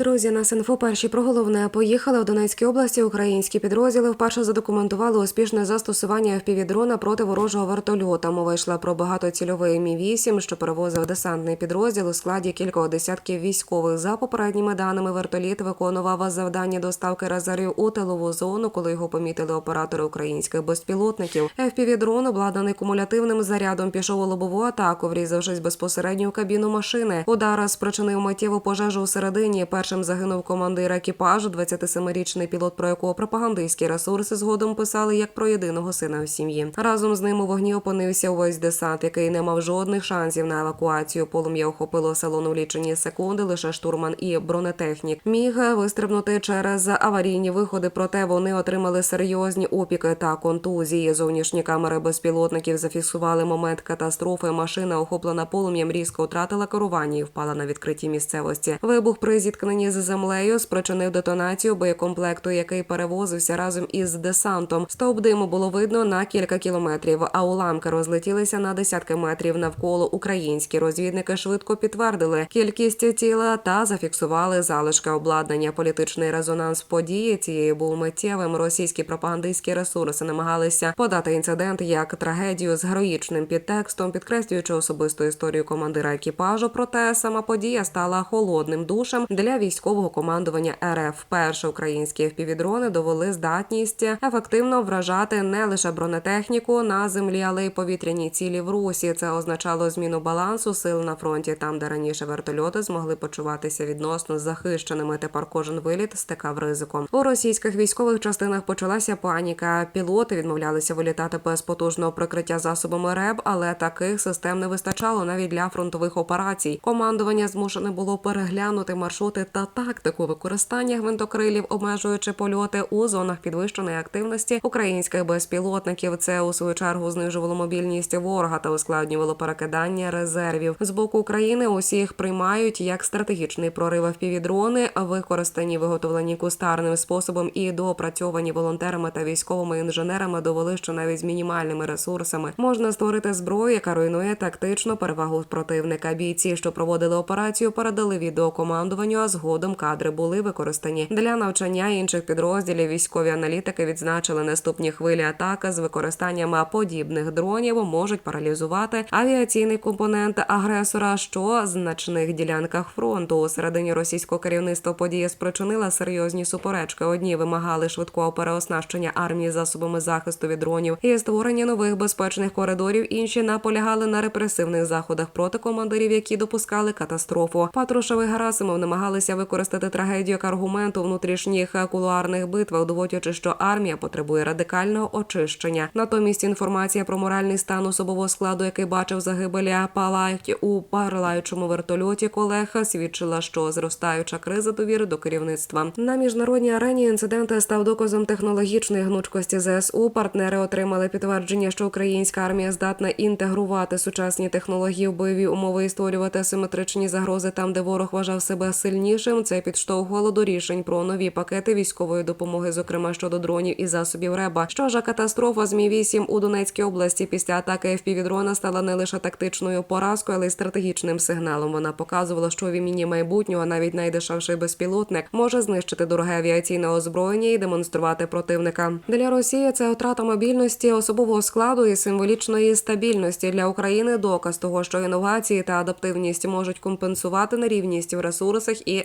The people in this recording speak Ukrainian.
Друзі, на інфо перші про головне поїхали в Донецькій області. Українські підрозділи вперше задокументували успішне застосування впівдрона проти ворожого вертольота. Мова йшла про багатоцільовий мі 8 що перевозив десантний підрозділ у складі кількох десятків військових. За попередніми даними, вертоліт виконував завдання доставки резервів у тилову зону, коли його помітили оператори українських безпілотників. FPV-дрон, обладнаний кумулятивним зарядом, пішов у лобову атаку, врізавшись безпосередньо у кабіну машини. Удар спричинив миттєву пожежу у середині. Першим загинув командир екіпажу, 27-річний пілот, про якого пропагандистські ресурси згодом писали як про єдиного сина в сім'ї. Разом з ним у вогні опинився увесь десант, який не мав жодних шансів на евакуацію. Полум'я охопило салон у лічені секунди. Лише штурман і бронетехнік міг вистрибнути через аварійні виходи. Проте вони отримали серйозні опіки та контузії. Зовнішні камери безпілотників зафіксували момент катастрофи. Машина, охоплена полум'ям, різко втратила керування і впала на відкритій місцевості. Вибух при зіткненні з землею спричинив детонацію боєкомплекту, який перевозився разом із десантом. Стовп диму було видно на кілька кілометрів, а уламки розлетілися на десятки метрів навколо. Українські розвідники швидко підтвердили кількість тіла та зафіксували залишки обладнання. Політичний резонанс події цієї був миттєвим. Російські пропагандистські ресурси намагалися подати інцидент як трагедію з героїчним підтекстом, підкреслюючи особисту історію командира екіпажу. Проте сама подія стала холодним душем для військового командування РФ. Перше українські впівдрони довели здатність ефективно вражати не лише бронетехніку на землі, але й повітряні цілі в Русі. Це означало зміну балансу сил на фронті, там, де раніше вертольоти змогли почуватися відносно захищеними. Тепер кожен виліт стикав ризиком. У російських військових частинах почалася паніка. Пілоти відмовлялися вилітати без потужного прикриття засобами РЕБ, але таких систем не вистачало навіть для фронтових операцій. Командування змушене було переглянути маршрути та тактику використання гвинтокрилів, обмежуючи польоти у зонах підвищеної активності українських безпілотників. Це у свою чергу знижувало мобільність ворога та ускладнювало перекидання резервів. З боку України усіх приймають як стратегічний прорив впівдрони, використані виготовлені кустарним способом і доопрацьовані волонтерами та військовими інженерами довели, що навіть з мінімальними ресурсами можна створити зброю, яка руйнує тактичну перевагу противника. Бійці, що проводили операцію, передали відеокомандуванню, а згодом кадри були використані для навчання інших підрозділів. Військові аналітики відзначили наступні хвилі атаки з використанням подібних дронів можуть паралізувати авіаційний компонент агресора, що значних ділянках фронту у середині російського керівництва подія спричинила серйозні суперечки. Одні вимагали швидкого переоснащення армії засобами захисту від дронів і створення нових безпечних коридорів. Інші наполягали на репресивних заходах проти командирів, які допускали катастрофу. Патрушев і Герасимов намагалися використати трагедію як аргумент у внутрішніх кулуарних битвах, доводячи, що армія потребує радикального очищення. Натомість інформація про моральний стан особового складу, який бачив загибеля палають у парлаючому вертольоті колег, свідчила, що зростаюча криза довіри до керівництва на міжнародній арені. Інцидент став доказом технологічної гнучкості ЗСУ. Партнери отримали підтвердження, що українська армія здатна інтегрувати сучасні технології в бойові умови і створювати асиметричні загрози там, де ворог вважав себе сильнішим. Це підштовхувало до рішень про нові пакети військової допомоги, зокрема щодо дронів і засобів РЕБа. Що ж, катастрофа змі 8 у Донецькій області після атаки FPV-дрона стала не лише тактичною поразкою, але й стратегічним сигналом. Вона показувала, що в імені майбутнього навіть найдешевший безпілотник може знищити дороге авіаційне озброєння і демонструвати противника. Для Росії це втрата мобільності особового складу і символічної стабільності для України. Доказ того, що інновації та адаптивність можуть компенсувати нерівність в ресурсах і